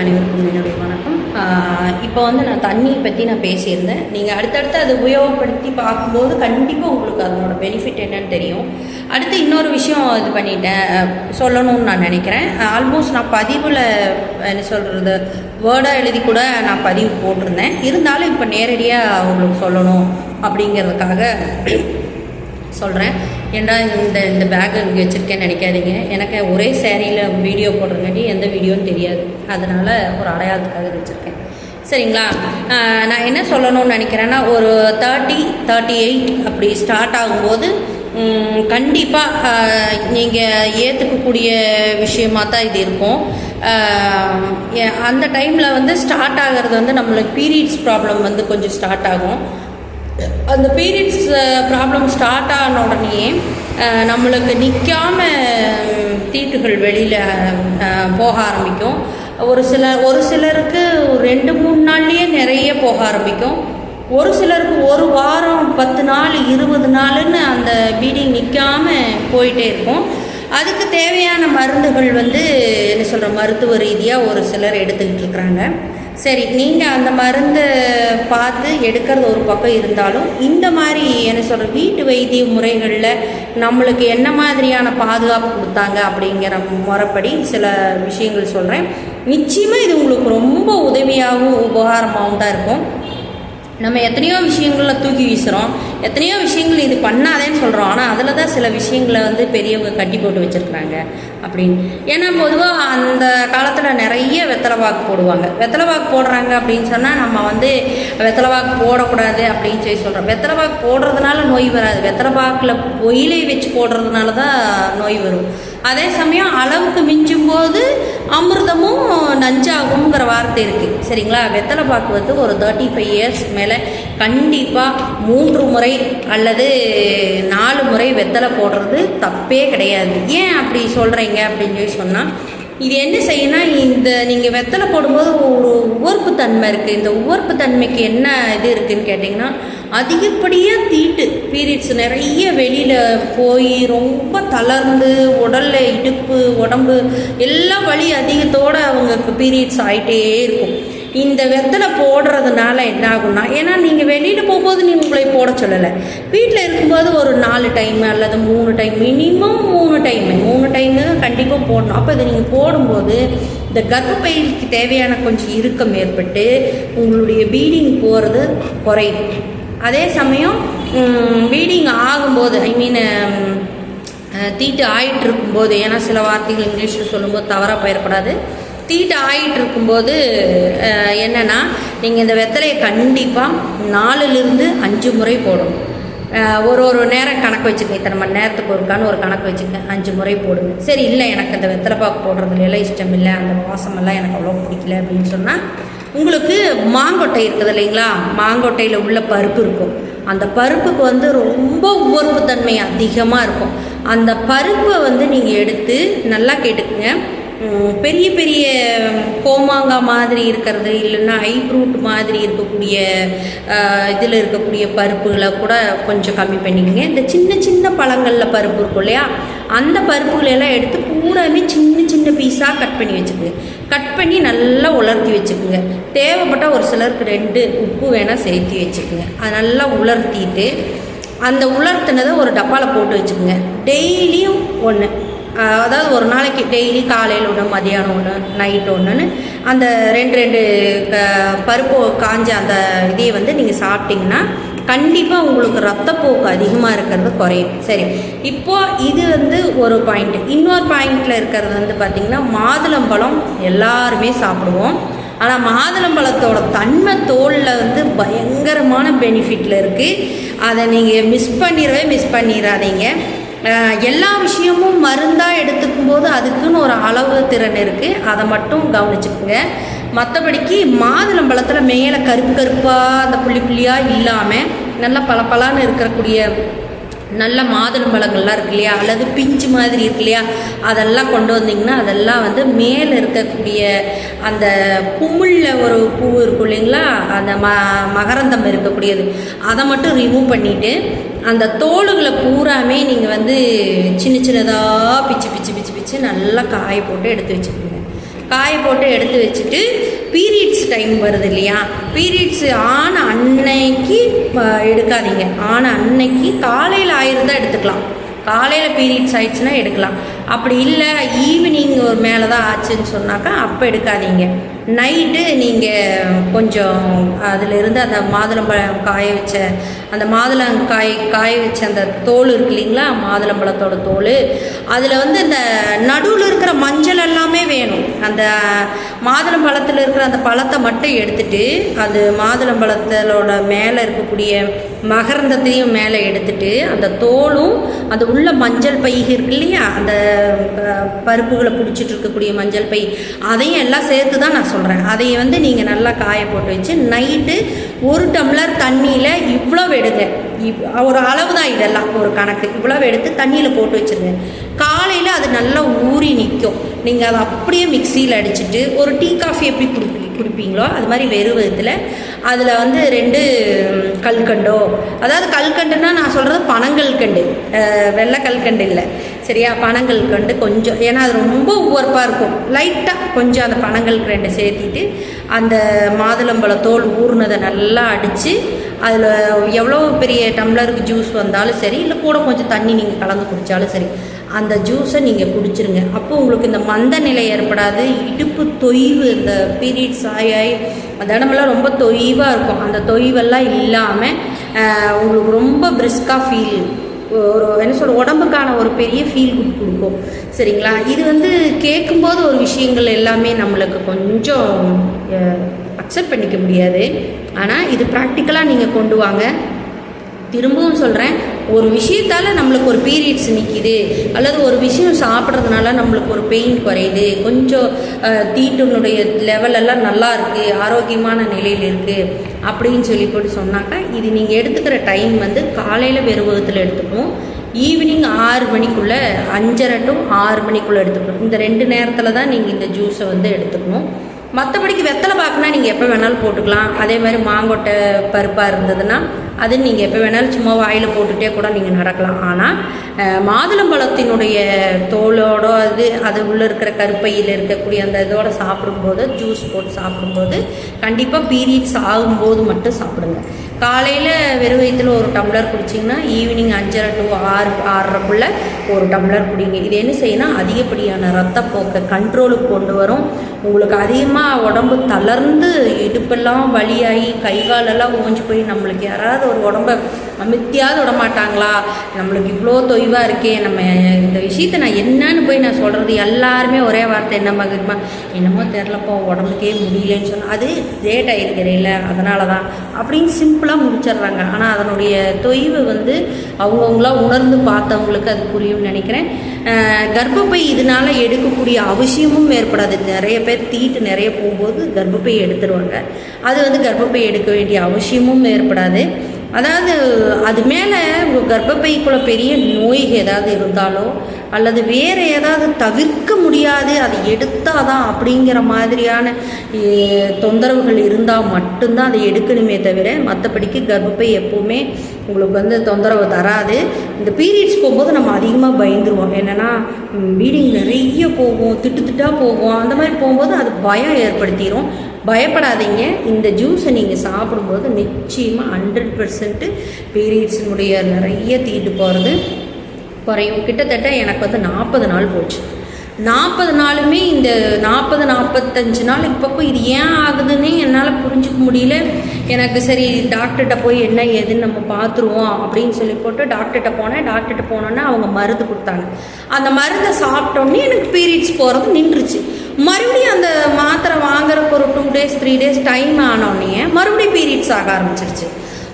அனைவருக்கும் என்னுடைய வணக்கம். இப்போ வந்து நான் தண்ணியை பற்றி நான் பேசியிருந்தேன். நீங்கள் அடுத்தடுத்து அதை உபயோகப்படுத்தி பார்க்கும்போது கண்டிப்பாக உங்களுக்கு அதனோட பெனிஃபிட் என்னன்னு தெரியும். அடுத்து இன்னொரு விஷயம் இது பண்ணிட்டேன். சொல்லணும்னு நான் நினைக்கிறேன். ஆல்மோஸ்ட் நான் பதிவில் என்ன சொல்கிறது வேர்டாக எழுதி கூட நான் பதிவு போட்டிருந்தேன். இருந்தாலும் இப்போ நேரடியாக உங்களுக்கு சொல்லணும் அப்படிங்கிறதுக்காக சொல்கிறேன் ஏன்டா இந்த இந்த பேக் இங்கே வச்சுருக்கேன்னு நினைக்காதீங்க. எனக்கு ஒரே சேரீயில் வீடியோ போடுறங்காட்டி எந்த வீடியோன்னு தெரியாது. அதனால் ஒரு அடையாளத்துக்காக வச்சுருக்கேன். சரிங்களா? நான் என்ன சொல்லணும்னு நினைக்கிறேன்னா ஒரு தேர்ட்டி தேர்ட்டி எயிட் அப்படி ஸ்டார்ட் ஆகும்போது கண்டிப்பாக நீங்கள் ஏற்றுக்கக்கூடிய விஷயமாக தான் இது இருக்கும். அந்த டைமில் வந்து ஸ்டார்ட் ஆகிறது வந்து நம்மளுக்கு பீரியட்ஸ் ப்ராப்ளம் வந்து கொஞ்சம் ஸ்டார்ட் ஆகும். அந்த பீரியட்ஸ் ப்ராப்ளம் ஸ்டார்ட் ஆன உடனே நம்மளுக்கு நிற்காம தீட்டுகள் வெளியில் போக ஆரம்பிக்கும். ஒரு சில ஒரு சிலருக்கு ரெண்டு மூணு நாள்லேயே நிறைய போக ஆரம்பிக்கும். ஒரு சிலருக்கு ஒரு வாரம் பத்து நாள் இருபது நாளுன்னு அந்த பீடிங் நிற்காம போயிட்டே இருக்கும். அதுக்கு தேவையான மருந்துகள் வந்து என்ன சொல்கிற மருத்துவ ரீதியாக ஒரு சிலர் எடுத்துக்கிட்டு இருக்கிறாங்க. சரி நீங்கள் அந்த மருந்தை பார்த்து எடுக்கிறது ஒரு பக்கம் இருந்தாலும் இந்த மாதிரி என்ன சொல்கிற வீட்டு வைத்திய முறைகளில் நம்மளுக்கு என்ன மாதிரியான பாதுகாப்பு கொடுத்தாங்க அப்படிங்கிற முறைப்படி சில விஷயங்கள் சொல்கிறேன் நிச்சயமாக இது உங்களுக்கு ரொம்ப உதவியாகவும் உபகாரமாகவும் தான் இருக்கும். நம்ம எத்தனையோ விஷயங்களில் தூக்கி வீசுகிறோம் எத்தனையோ விஷயங்கள் இது பண்ணாதேன்னு சொல்கிறோம் ஆனால் அதில் தான் சில விஷயங்களை வந்து பெரியவங்க கட்டி போட்டு வச்சுருக்குறாங்க அப்படின்னு. ஏன்னா பொதுவாக அந்த காலத்தில் நிறைய வெத்தலை பாக்கு போடுவாங்க. வெத்தலை பாக்கு போடுறாங்க அப்படின்னு சொன்னால் நம்ம வந்து வெத்தலை பாக்கு போடக்கூடாது அப்படின்னு சொல்லி சொல்கிறோம் வெத்தலை பாக்கு போடுறதுனால நோய் வராது. வெத்தலை பாக்கில் பொயிலை வச்சு போடுறதுனால தான் நோய் வரும். அதே சமயம் அளவுக்கு மிஞ்சும் போது அமிர்தமும் நஞ்சாகுங்கிற வார்த்தை இருக்குது சரிங்களா? வெத்தலை பாக்கு வந்து ஒரு தேர்ட்டி ஃபைவ் இயர்ஸ் மேலே கண்டிப்பாக மூன்று முறை அல்லது நாலு முறை வெத்தலை போடுறது தப்பே கிடையாது. ஏன் அப்படி சொல்கிறீங்க அப்படின்னு சொல்லி சொன்னால் இது என்ன செய்யணும் இந்த நீங்கள் வெத்தலை போடும்போது ஒரு உவர்ப்பு தன்மை இருக்குது இந்த உவர்ப்பு தன்மைக்கு என்ன இது இருக்குதுன்னு கேட்டிங்கன்னா அதிகப்படியாக தீட்டு. பீரியட்ஸ் நிறைய வெளியில் போய் ரொம்ப தளர்ந்து உடலில் இடுப்பு உடம்பு எல்லா வலி அதிகத்தோடு அவங்களுக்கு பீரியட்ஸ் ஆகிட்டே இருக்கும். இந்த வெத்தலை போடுறதுனால என்ன ஆகும்னா ஏன்னா நீங்கள் வெளியில் போகும்போது நீ உங்களை போட சொல்லலை. வீட்டில் இருக்கும்போது ஒரு நாலு டைம் அல்லது மூணு டைம் மினிமம் மூணு டைம் மூணு டைமு கண்டிப்பாக போடணும். அப்போ இதை நீங்கள் போடும்போது இந்த கர்ப்பப்பைக்கு தேவையான கொஞ்சம் இறுக்கம் ஏற்பட்டு உங்களுடைய பீடிங் போகிறது குறையும். அதே சமயம் பீடிங் ஆகும்போது ஐ மீன் தீட்டு ஆயிட்டு இருக்கும்போது ஏன்னா சில வார்த்தைகள் இங்கிலீஷில் சொல்லும்போது தவறாக போயிடக்கூடாது. தீட்டு ஆயிட்டு இருக்கும்போது என்னென்னா நீங்கள் இந்த வெத்தலையை கண்டிப்பாக நாலுலேருந்து அஞ்சு முறை போடணும். ஒரு ஒரு நேரம் கணக்கு வச்சுக்கங்க. இத்தனை மணி நேரத்துக்கு ஒருக்கான்னு ஒரு கணக்கு வச்சுக்கங்க. அஞ்சு முறை போடுங்க. சரி இல்லை எனக்கு அந்த வெத்தலை பாக்கு போடுறதுல எல்லாம் இஷ்டம் இல்லை அந்த வாசமெல்லாம் எனக்கு அவ்வளோ பிடிக்கல அப்படின்னு சொன்னால் உங்களுக்கு மாங்கொட்டை இருக்குது இல்லைங்களா? மாங்கொட்டையில் உள்ள பருப்பு இருக்கும். அந்த பருப்புக்கு வந்து ரொம்ப உவர்ப்பு தன்மை அதிகமாக இருக்கும். அந்த பருப்பை வந்து நீங்கள் எடுத்து நல்லா கேட்டுக்குங்க. பெரிய பெரிய கோமாங்காய் மாதிரி இருக்கிறது இல்லைன்னா ஐப்ரூட் மாதிரி இருக்கக்கூடிய இதில் இருக்கக்கூடிய பருப்புகளை கூட கொஞ்சம் கம்மி பண்ணிக்கங்க. இந்த சின்ன சின்ன பழங்களில் பருப்பு இருக்கும் இல்லையா? அந்த பருப்புகளை எல்லாம் எடுத்து பூராமே சின்ன சின்ன பீஸாக கட் பண்ணி வச்சுக்கோங்க. கட் பண்ணி நல்லா உலர்த்தி வச்சுக்கோங்க. தேவைப்பட்டால் ஒரு சிலருக்கு ரெண்டு உப்பு வேணால் சேர்த்து வச்சுக்கோங்க. அது நல்லா உலர்த்திட்டு அந்த உலர்த்தினதை ஒரு டப்பாவில் போட்டு வச்சுக்கோங்க. டெய்லியும் ஒன்று அதாவது ஒரு நாளைக்கு டெய்லி காலையில் ஒன்று மதியானம் ஒன்று நைட் ஒன்றுன்னு அந்த ரெண்டு ரெண்டு க பருப்பு காஞ்ச அந்த இதையை வந்து நீங்கள் சாப்பிட்டிங்கன்னா கண்டிப்பாக உங்களுக்கு ரத்தப்போக்கு அதிகமாக இருக்கிறது குறையும். சரி. இப்போ இது வந்து ஒரு பாயிண்ட் இன்னொரு பாயிண்டில் இருக்கிறது வந்து பார்த்திங்கன்னா மாதுளம்பழம் எல்லாருமே சாப்பிடுவோம். ஆனால் மாதுளம்பழத்தோட தன்மை தோலில் வந்து பயங்கரமான பெனிஃபிட்டில் இருக்குது அதை நீங்கள் மிஸ் பண்ணிடவே மிஸ் பண்ணிடாதீங்க எல்லா விஷயமும் மருந்தாக எடுத்துக்கும் போது அதுக்குன்னு ஒரு அளவு திறன் இருக்குது அதை மட்டும் கவனிச்சுக்கோங்க. மற்றபடிக்கு மாதுளம்பழத்தில் மேலே கருப்பு கருப்பாக அந்த புள்ளி புள்ளியாக இல்லாமல் நல்லா பளபளன்னு இருக்கக்கூடிய நல்ல மாதுளம்பழங்கள்லாம் இருக்கு இல்லையா? அல்லது பிஞ்சு மாதிரி இருக்கு இல்லையா? அதெல்லாம் கொண்டு வந்தீங்கன்னா அதெல்லாம் வந்து மேலே இருக்கக்கூடிய அந்த குமிழில் ஒரு பூ இருக்கும் இல்லைங்களா? அந்த ம மகரந்தம் இருக்கக்கூடியது. அதை மட்டும் ரிமூவ் பண்ணிவிட்டு அந்த தோளுகளை பூராமே நீங்கள் வந்து சின்ன சின்னதாக பிச்சு பிச்சு பிச்சு பிச்சு நல்லா காய போட்டு எடுத்து வச்சுக்கணும் காய போட்டு எடுத்து வச்சுட்டு பீரியட்ஸ் டைம் வருது இல்லையா? பீரியட்ஸ் ஆன அன்னைக்கு எடுக்காதீங்க. ஆன அன்னைக்கு காலையில் ஆயிருந்தால் எடுத்துக்கலாம். காலையில் பீரியட்ஸ் ஆயிடுச்சுன்னா எடுக்கலாம். அப்படி இல்லை ஈவினிங் ஒரு மேலே தான் ஆச்சுன்னு சொன்னாக்கா அப்போ எடுக்காதீங்க. நைட்டு நீங்கள் கொஞ்சம் அதிலிருந்து அந்த மாதுளம்பழம் காய வச்ச அந்த மாதுளம் காய் காய வச்ச அந்த தோல் இருக்கு இல்லைங்களா? மாதுளம்பழத்தோட தோல். அதில் வந்து இந்த நடுவில் அந்த மாதுளம்பழத்தில் இருக்கிற அந்த பழத்தை மட்டும் எடுத்துட்டு அது மாதுளம்பழத்தோட மேலே இருக்கக்கூடிய மகரந்தத்தையும் மேலே எடுத்துட்டு அந்த தோலும் அந்த உள்ள மஞ்சள் பை இருக்கு இல்லையா? அந்த பருப்புகளை பிடிச்சிட்டு இருக்கக்கூடிய மஞ்சள் பை அதையும் எல்லாம் சேர்த்து தான் நான் சொல்கிறேன் அதை வந்து நீங்கள் நல்லா காய போட்டு வச்சு நைட்டு ஒரு டம்ளர் தண்ணியில் இவ்வளோ எடுங்க. இவ்- ஒரு அளவு தான் இதெல்லாம் ஒரு கணக்கு. இவ்வளோ எடுத்து தண்ணியில் போட்டு வச்சுருங்க. கா அது நல்லா ஊறி நிற்கும் நீங்கள் அதை அப்படியே மிக்சியில் அடிச்சுட்டு ஒரு டீ காஃபி எப்படி குடிப்பீங்க குடிப்பீங்களோ அது மாதிரி வெறும் விதத்தில் அதில் வந்து ரெண்டு கல்கண்டோ அதாவது கல்கண்டுன்னா நான் சொல்கிறது பனங்கல்கண்டு வெள்ளை கல்கண்டு இல்லை. சரியா? பனங்கல்கண்டு கொஞ்சம் ஏன்னா அது ரொம்ப உவர்ப்பாக இருக்கும். லைட்டாக கொஞ்சம் அந்த பனங்கல்கண்டை சேர்த்திட்டு அந்த மாதுளம்பழ தோல் ஊறுனதை நல்லா அடித்து அதில் எவ்வளோ பெரிய டம்ளருக்கு ஜூஸ் வந்தாலும் சரி இல்லை கூட கொஞ்சம் தண்ணி நீங்கள் கலந்து குடித்தாலும் சரி அந்த ஜூஸை நீங்கள் குடிச்சிருங்க. அப்போ உங்களுக்கு இந்த மந்த நிலை ஏற்படாது இடுப்பு தொய்வு இந்த பீரியட்ஸ் ஆகி ஆகி அந்த இடமெல்லாம் ரொம்ப தொய்வாக இருக்கும். அந்த தொய்வெல்லாம் இல்லாமல் உங்களுக்கு ரொம்ப பிரிஸ்காக ஃபீல் ஒரு என்ன சொல்கிற உடம்புக்கான ஒரு பெரிய ஃபீல் கொடுக்கும். சரிங்களா? இது வந்து கேட்கும்போது ஒரு விஷயங்கள் எல்லாமே நம்மளுக்கு கொஞ்சம் அக்செப்ட் பண்ணிக்க முடியாது. ஆனால் இது ப்ராக்டிக்கலாக நீங்கள் கொண்டு வாங்க. திரும்பவும் சொல்கிறேன் ஒரு விஷயத்தால் நம்மளுக்கு ஒரு பீரியட்ஸ் நிற்கிது அல்லது ஒரு விஷயம் சாப்பிட்றதுனால நம்மளுக்கு ஒரு பெயின் குறையுது கொஞ்சம் தீட்டுனுடைய லெவலெல்லாம் லெவல் எல்லாம் நல்லா இருக்குது ஆரோக்கியமான நிலையில் இருக்குது அப்படின்னு சொல்லி போட்டு சொன்னாக்கா இது நீங்கள் எடுத்துக்கிற டைம் வந்து காலையில் வெறுவகத்தில் எடுத்துக்கணும் ஈவினிங் ஆறு மணிக்குள்ளே அஞ்சரை டு ஆறு மணிக்குள்ளே எடுத்துக்கணும் இந்த ரெண்டு நேரத்தில் தான் நீங்கள் இந்த ஜூஸை வந்து எடுத்துக்கணும். மற்றபடிக்கு வெத்தலை பாக்குனா நீங்கள் எப்போ வேணாலும் போட்டுக்கலாம். அதே மாதிரி மாங்கொட்டை பருப்பாக இருந்ததுன்னா அது நீங்கள் எப்போ வேணாலும் சும்மா வாயில் போட்டுகிட்டே கூட நீங்கள் நடக்கலாம். ஆனால் மாதுளம்பழத்தினுடைய தோலோட அது அது உள்ளே இருக்கிற கருப்பையில் இருக்கக்கூடிய அந்த இதோட சாப்பிடும்போது ஜூஸ் போட்டு சாப்பிடும்போது கண்டிப்பாக பீரியட்ஸ் ஆகும்போது மட்டும் சாப்பிடுங்க. காலையில் வெறும் வயிற்றில் ஒரு டம்ளர் குடிச்சிங்கன்னா ஈவினிங் அஞ்சரை டு ஆறு ஆறரைக்குள்ள ஒரு டம்ளர் குடிங்க. இது என்ன செய்யணும் அதிகப்படியான ரத்தப்போக்கை கண்ட்ரோலுக்கு கொண்டு வரும். உங்களுக்கு அதிகமாக உடம்பு தளர்ந்து இடுப்பெல்லாம் வழியாகி கை காலெல்லாம் ஓஞ்சி போய் நம்மளுக்கு யாராவது ஒரு உடம்ப அமித்தியாவது விட மாட்டாங்களா நம்மளுக்கு இவ்வளோ தொய்வாக இருக்கே நம்ம இந்த விஷயத்தை நான் என்னன்னு போய் நான் சொல்கிறது எல்லாருமே ஒரே வார்த்தை என்ன மகிழ்மா என்னமோ தெரிலப்போ உடம்புக்கே முடியலன்னு சொன்னால் அது லேட் ஆகிருக்கிறேன் அதனால தான் அப்படின்னு சிம்பிளாக முடிச்சிடுறாங்க. ஆனால் அதனுடைய தொய்வு வந்து அவங்கவுங்களா உணர்ந்து பார்த்தவங்களுக்கு அது புரியும்னு நினைக்கிறேன். கர்ப்பப்பை இதனால் எடுக்கக்கூடிய அவசியமும் ஏற்படாது. நிறைய பேர் தீட்டு நிறைய போகும்போது கர்ப்பப்பை எடுத்துருவாங்க. அது வந்து கர்ப்பப்பை எடுக்க வேண்டிய அவசியமும் ஏற்படாது. அதாவது அது மேலே உங்கள் கர்ப்பப்பைக்குள்ள பெரிய நோய் ஏதாவது இருந்தாலோ அல்லது வேறு ஏதாவது தவிர்க்க முடியாது அதை எடுத்தால் தான் அப்படிங்கிற மாதிரியான தொந்தரவுகள் இருந்தால் மட்டும்தான் அதை எடுக்கணுமே தவிர மற்றபடிக்கு கர்ப்பப்பை எப்போவுமே உங்களுக்கு வந்து தொந்தரவு தராது. இந்த பீரியட்ஸ் போகும்போது நம்ம அதிகமாக பயந்துருவோம். என்னென்னா பீடிங் நிறைய போகும் திட்டு திட்டாக போகும். அந்த மாதிரி போகும்போது அது பயம் ஏற்படுத்திடும் பயப்படாதீங்க. இந்த ஜூஸை நீங்கள் சாப்பிடும்போது நிச்சயமாக ஹண்ட்ரட் பர்சன்ட்டு பீரியட்ஸினுடைய நிறைய தீட்டு போகிறது குறையும். கிட்டத்தட்ட எனக்கு வந்து நாற்பது நாள் போச்சு. நாற்பது நாளுமே இந்த நாற்பது நாற்பத்தஞ்சு நாள் இப்போ இது ஏன் ஆகுதுன்னே என்னால் புரிஞ்சுக்க முடியல. எனக்கு சரி டாக்டர்கிட்ட போய் என்ன ஏதுன்னு நம்ம பார்த்துருவோம் அப்படின்னு சொல்லி போட்டு டாக்டர்கிட்ட போனேன். டாக்டர்கிட்ட போனோன்னே அவங்க மருந்து கொடுத்தாங்க. அந்த மருந்தை சாப்பிட்டோன்னே எனக்கு பீரியட்ஸ் போகிறது நின்றுச்சு. மறுபடியும் அந்த மாத்திரை வாங்குறதுக்கு ஒரு two days three days time ஆனோடனே மறுபடியும் பீரியட்ஸ் ஆக ஆரம்பிச்சிருச்சு.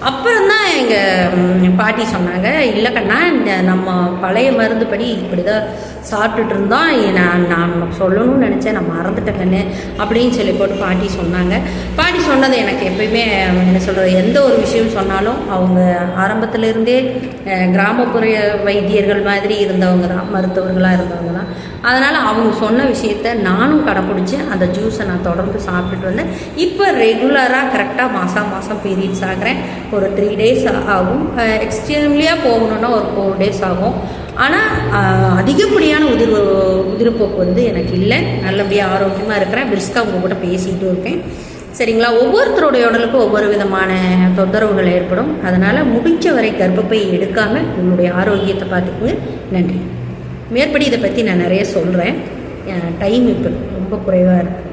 அப்புறம் தான் எங்கள் பாட்டி சொன்னாங்க இல்லை கண்ணா இந்த நம்ம பழைய மருந்துப்படி இப்படி தான் சாப்பிட்டுட்டு இருந்தோம் நான் நான் சொல்லணும்னு நினச்சேன் நான் மறந்துட்டேன் கண்ணு அப்படின்னு சொல்லி போட்டு பாட்டி சொன்னாங்க. பாட்டி சொன்னது எனக்கு எப்பயுமே என்ன சொல்கிறது எந்த ஒரு விஷயம் சொன்னாலும் அவங்க ஆரம்பத்துலேருந்தே கிராமப்புற வைத்தியர்கள் மாதிரி இருந்தவங்க தான் மருத்துவர்களாக இருந்தவங்க தான். அதனால் அவங்க சொன்ன விஷயத்த நானும் கடைப்பிடிச்சி அந்த ஜூஸை நான் தொடர்ந்து சாப்பிட்டுட்டு வந்தேன். இப்போ ரெகுலராக கரெக்டாக மாதம் மாதம் பீரியட்ஸ் ஆகிறேன் ஒரு த்ரீ டேஸ் ஆகும். எக்ஸ்ட்ரீம்லியாக போகணுன்னா ஒரு ஃபோர் டேஸ் ஆகும். ஆனால் அதிகப்படியான உதிர் உதிர்ப்போக்கு வந்து எனக்கு இல்லை. நல்லபடியாக ஆரோக்கியமாக இருக்கிறேன். பிரிஸ்காக உங்கள் கூட பேசிகிட்டு இருக்கேன். சரிங்களா? ஒவ்வொருத்தருடைய உடலுக்கும் ஒவ்வொரு விதமான தொந்தரவுகள் ஏற்படும். அதனால் முடிஞ்ச வரை கர்ப்பப்பை எடுக்காமல் உங்களுடைய ஆரோக்கியத்தை பார்த்துக்குங்க. நன்றி. மேற்படி இதை பற்றி நான் நிறைய சொல்கிறேன் டைம் இப்போ ரொம்ப குறைவாக இருக்குது